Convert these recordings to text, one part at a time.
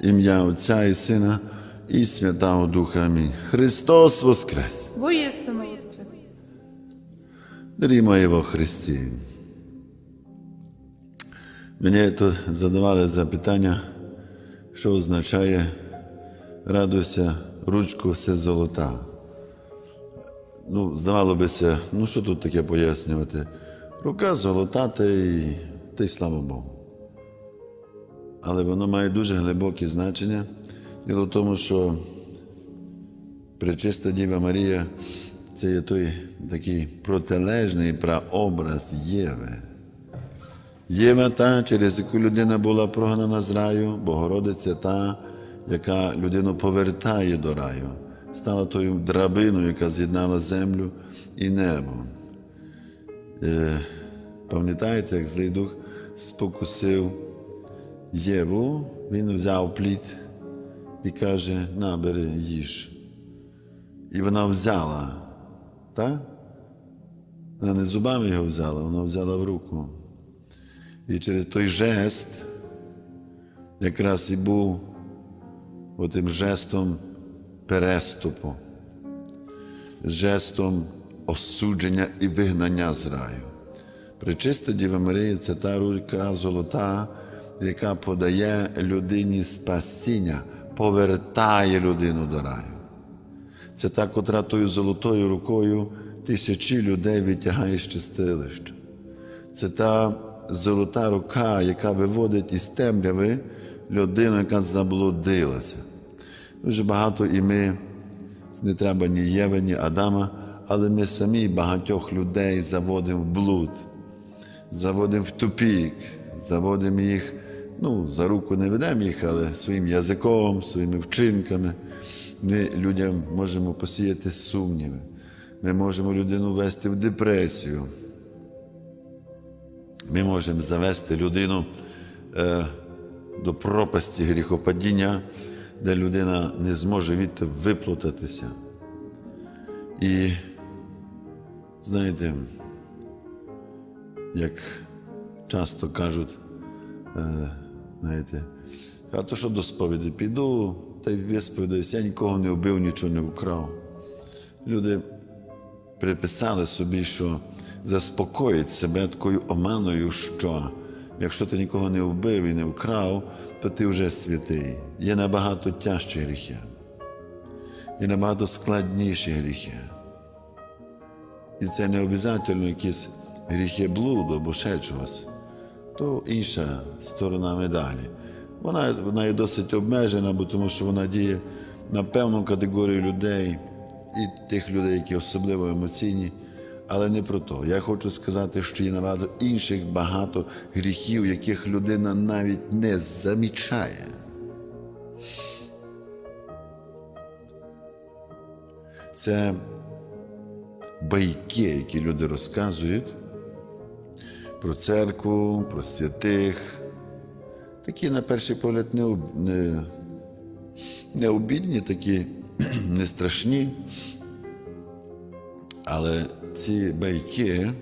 Ім'я Отця і Сина і Святого Духа. Амінь. Христос Воскрес! Воістину воскрес. Дорогі мої во Христі. Мені тут задавали запитання, що означає радуйся, ручку все золота. Ну, здавало бися, ну що тут таке пояснювати? Рука золота, та й, та й слава Богу. Але воно має дуже глибоке значення. Діло в тому, що Пречиста Діва Марія це є той такий протилежний прообраз Єви. Єва та, через яку людина була прогнана з раю, Богородиця та, яка людину повертає до раю, стала тою драбиною, яка з'єднала землю і небо. Е, Пам'ятаєте, як злий дух спокусив Єву, він взяв плід і каже: на, бери, їж. І вона взяла, так? Вона не зубами його взяла, вона взяла в руку. І через той жест якраз і був отим жестом переступу, жестом осудження і вигнання з раю. Пречиста Діва Марія це та рука золота, яка подає людині спасіння, повертає людину до раю. Це та, котра тою золотою рукою тисячі людей витягає з чистилища. Це та золота рука, яка виводить із темряви людину, яка заблудилася. Дуже багато і ми, не треба ні Єви, ні Адама, але ми самі багатьох людей заводимо в блуд, заводимо в тупік, заводимо їх, ну, за руку не ведемо їх, але своїм язиком, своїми вчинками. Ми людям можемо посіяти сумніви. Ми можемо людину ввести в депресію. Ми можемо завести людину е, до пропасті гріхопадіння, де людина не зможе відти виплутатися. І знаєте, як часто кажуть, е, знаєте, а то що до сповіді піду, та й висповідаюсь, я нікого не вбив, нічого не вкрав. Люди приписали собі, що заспокоїть себе такою оманою, що якщо ти нікого не вбив і не вкрав, то ти вже святий. Є набагато тяжчі гріхи, є набагато складніші гріхи. І це не обов'язково якісь гріхи блуду або ще чогось, то інша сторона медалі. Вона, вона є досить обмежена, бо тому що вона діє на певну категорію людей і тих людей, які особливо емоційні, але не про то. Я хочу сказати, що є набагато інших багато гріхів, яких людина навіть не замічає. Це байки, які люди розказують про церкву, про святих. Такі, на перший погляд, не, не, не обідні, такі не страшні. Але ці байки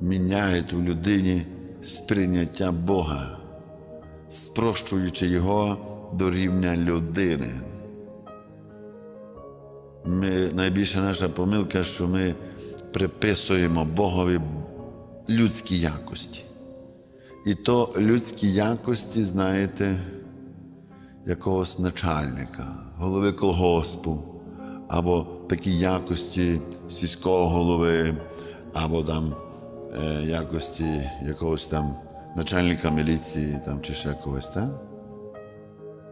міняють у людині сприйняття Бога, спрощуючи його до рівня людини. Ми, найбільша наша помилка, що ми приписуємо Богові людські якості. І то людські якості, знаєте, якогось начальника, голови колгоспу, або такі якості сільського голови, або там е, якості якогось там начальника міліції там, чи ще когось, так?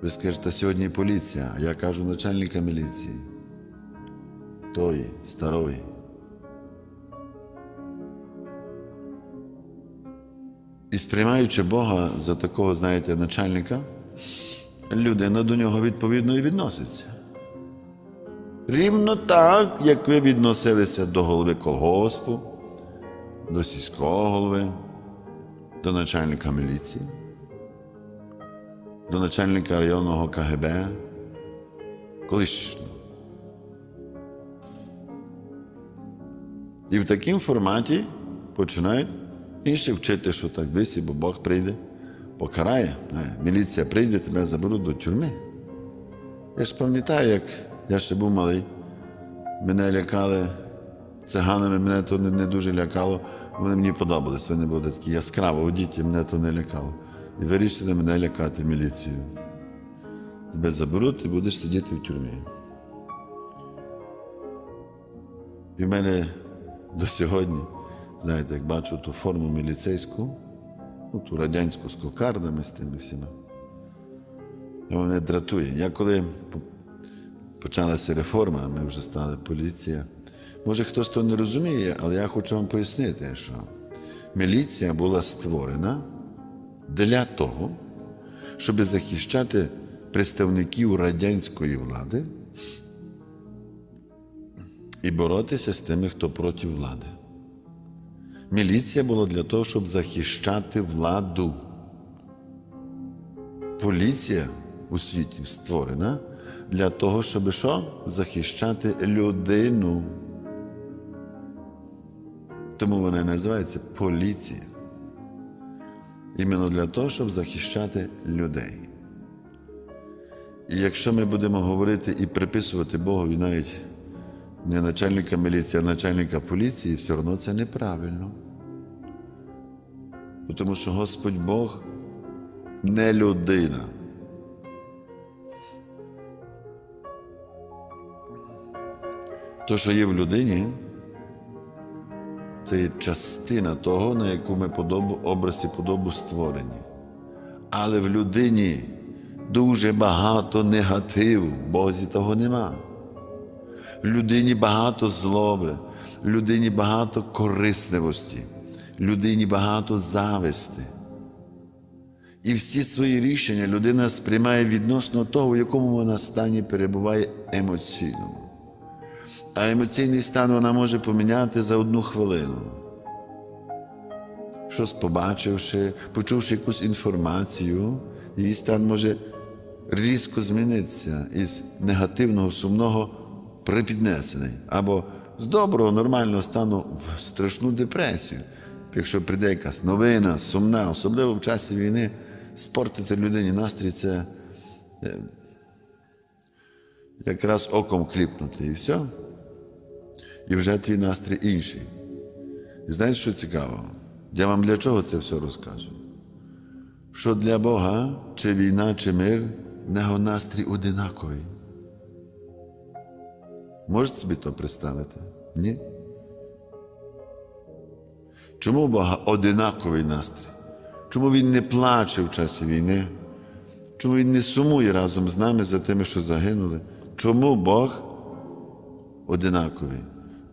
Ви скажете, сьогодні поліція, а я кажу начальника міліції. Той, старої. І сприймаючи Бога за такого, знаєте, начальника, людина до нього відповідно і відноситься. Рівно так, як ви відносилися до голови колгоспу, до сільського голови, до начальника міліції, до начальника районного КГБ, колишнього. І в такому форматі починають інші вчити, що так висі, бо Бог прийде, покарає. Міліція прийде, тебе заберуть до тюрми. Я ж пам'ятаю, як я ще був малий, мене лякали циганами, мене то не, не дуже лякало. Вони мені подобались, вони були такі яскраво одіті, мене то не лякало. І вирішили мене лякати міліцію. Тебе заберуть і будеш сидіти в тюрмі. І в мене до сьогодні, знаєте, як бачу ту форму міліцейську, ну, ту радянську з кокардами, з тими всіма. І Мене дратує. Я коли почалася реформа, ми вже стали поліція. Може, хтось то не розуміє, але я хочу вам пояснити, що міліція була створена для того, щоб захищати представників радянської влади і боротися з тими, хто проти влади. Міліція була для того, щоб захищати владу. Поліція у світі створена для того, щоб що? Захищати людину. Тому вона і називається поліція. Іменно для того, щоб захищати людей. І якщо ми будемо говорити і приписувати Богові навіть не начальника міліції, а начальника поліції, все одно це неправильно. Тому що Господь Бог не людина. То, що є в людині, це є частина того, на яку ми подобу, образ і подобу створені. Але в людині дуже багато негативу, в Бозі того нема. Людині багато злоби, людині багато корисливості, людині багато зависти. І всі свої рішення людина сприймає відносно того, в якому вона стані перебуває емоційному. А емоційний стан вона може поміняти за одну хвилину. Щось побачивши, почувши якусь інформацію, її стан може різко змінитися із негативного, сумного припіднесений, або з доброго, нормального стану в страшну депресію. Якщо прийде якась новина, сумна, особливо в часі війни, спортити людині настрій це е, якраз оком кліпнути і все. І вже твій настрій інший. І знаєте, що цікаво? Я вам для чого це все розказую? Що для Бога, чи війна, чи мир, в нього настрій одинаковий. Можете собі то представити? Ні? Чому Бога одинаковий настрій? Чому Він не плаче в часі війни? Чому Він не сумує разом з нами за тими, що загинули? Чому Бог одинаковий?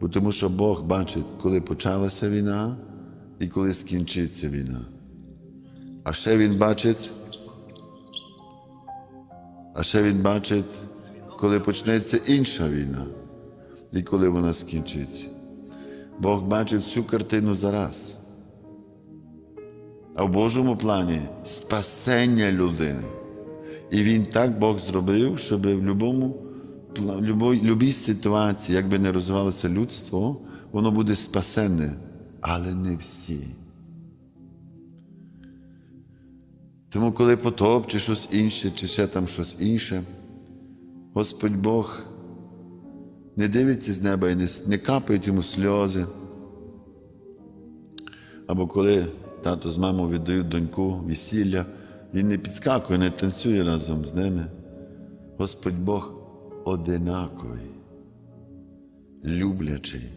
Бо тому що Бог бачить, коли почалася війна і коли скінчиться війна. А ще Він бачить, а ще Він бачить, коли почнеться інша війна і коли вона скінчиться. Бог бачить всю картину зараз. А в Божому плані спасення людини. І він так Бог зробив, щоб в будь-якому в любій ситуації, як би не розвивалося людство, воно буде спасенне, але не всі. Тому, коли потоп, чи щось інше, чи ще там щось інше, Господь Бог не дивиться з неба і не, не капають йому сльози. Або коли тато з мамою віддають доньку весілля, він не підскакує, не танцює разом з ними. Господь Бог одинаковий, люблячий.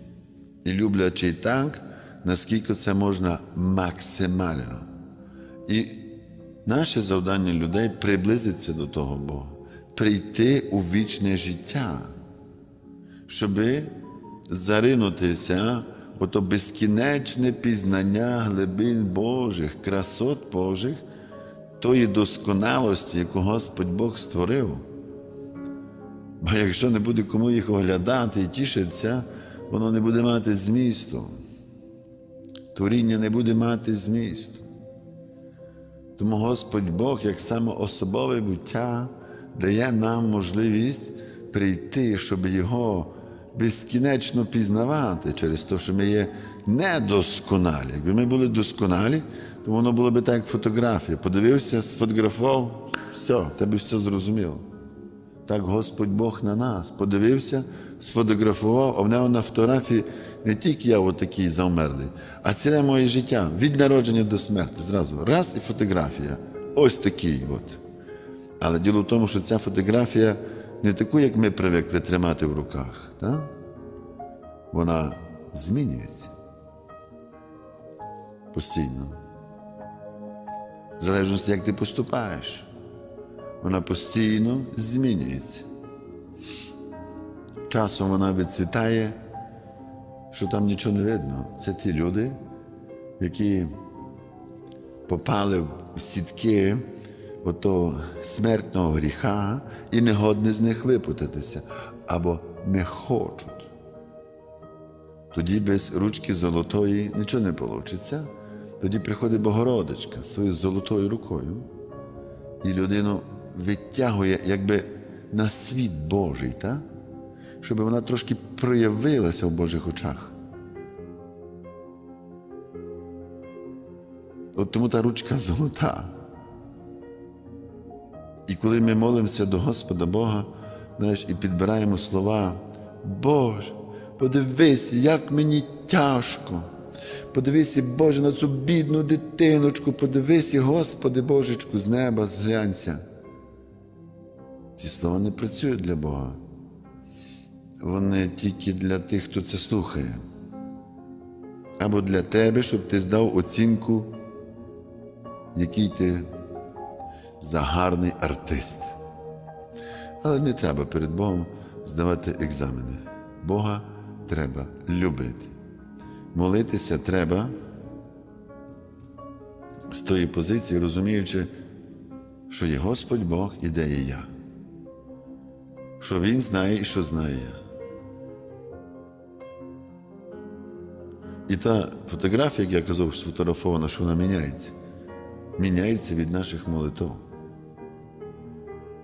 І люблячий так, наскільки це можна максимально. І наше завдання людей приблизитися до того Бога, прийти у вічне життя, щоби заринутися у то безкінечне пізнання глибин Божих, красот Божих, тої досконалості, яку Господь Бог створив. Бо якщо не буде кому їх оглядати і тішитися, воно не буде мати змісту. Творіння не буде мати змісту. Тому Господь Бог, як самоособове буття, дає нам можливість прийти, щоб Його безкінечно пізнавати через те, що ми є недосконалі. Якби ми були досконалі, то воно було б так, як фотографія. Подивився, сфотографував, все, тебе все зрозуміло. Так Господь Бог на нас подивився, сфотографував, а в нього на фотографії не тільки я отакий завмерлий, а ціле моє життя від народження до смерті. Зразу раз і фотографія. Ось такий. От. Але діло в тому, що ця фотографія не таку, як ми привикли тримати в руках. Так? Вона змінюється постійно. В залежності, як ти поступаєш вона постійно змінюється. Часом вона відцвітає, що там нічого не видно. Це ті люди, які попали в сітки ото смертного гріха і не годні з них випутатися, або не хочуть. Тоді без ручки золотої нічого не вийде. Тоді приходить Богородичка своєю золотою рукою і людину витягує якби на світ Божий, так? щоб вона трошки проявилася в Божих очах. От тому та ручка золота. І коли ми молимося до Господа Бога, знаєш, і підбираємо слова, Боже, подивись, як мені тяжко. Подивися, Боже, на цю бідну дитиночку, подивися, Господи Божечку, з неба зглянься. Ці слова не працюють для Бога. Вони тільки для тих, хто це слухає. Або для тебе, щоб ти здав оцінку, який ти загарний артист. Але не треба перед Богом здавати екзамени. Бога треба любити. Молитися треба з тої позиції, розуміючи, що є Господь Бог і де є я. Що Він знає і що знає я. І та фотографія, як я казав, сфотографована, що вона міняється, міняється від наших молитв.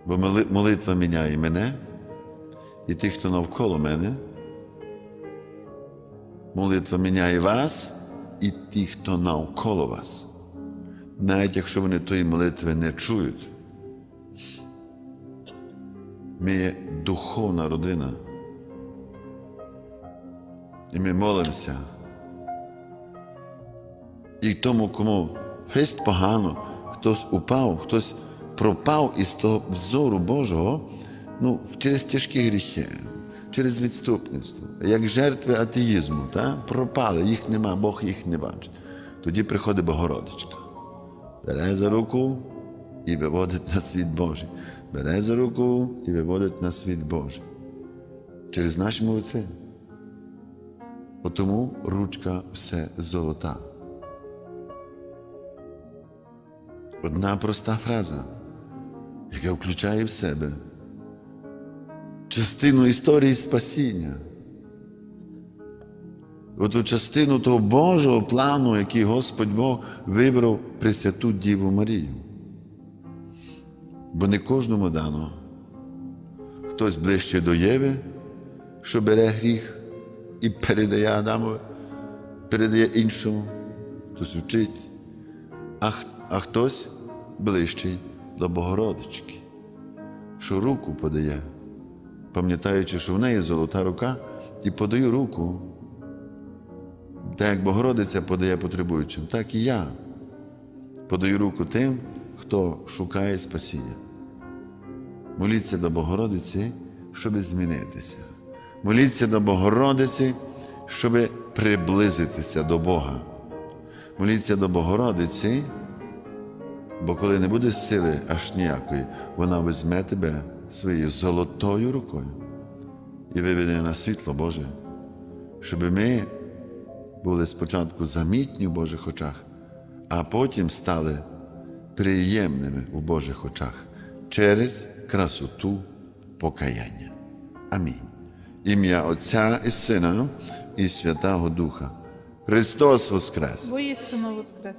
Бо молитва міняє мене і тих, хто навколо мене. Молитва міняє вас і тих, хто навколо вас. Навіть якщо вони тої молитви не чують. Ми є духовна родина. І ми молимося. І тому, кому фест погано, хтось упав, хтось пропав із того взору Божого ну, через тяжкі гріхи, через відступництво, як жертви атеїзму, та? пропали, їх нема, Бог їх не бачить. Тоді приходить Богородичка, бере за руку і виводить на світ Божий. Бере за руку і виводить на світ Божий. Через наші молитви. Тому ручка все золота. Одна проста фраза, яка включає в себе частину історії спасіння. Оту частину того Божого плану, який Господь Бог вибрав Пресвяту Діву Марію. Бо не кожному дано. Хтось ближче до Єви, що бере гріх і передає Адамові, передає іншому, хтось вчить, а, а хтось ближчий до Богородички, що руку подає, пам'ятаючи, що в неї золота рука, і подаю руку. Так як Богородиця подає потребуючим, так і я подаю руку тим, хто шукає спасіння. Моліться до Богородиці, щоб змінитися. Моліться до Богородиці, щоб приблизитися до Бога. Моліться до Богородиці, бо коли не буде сили аж ніякої, вона візьме тебе своєю золотою рукою і виведе на світло Боже, щоб ми були спочатку замітні в Божих очах, а потім стали приємними у Божих очах через красоту покаяння. Амінь. Ім'я Отця і Сина і Святого Духа. Христос Воскрес! Воістину воскрес.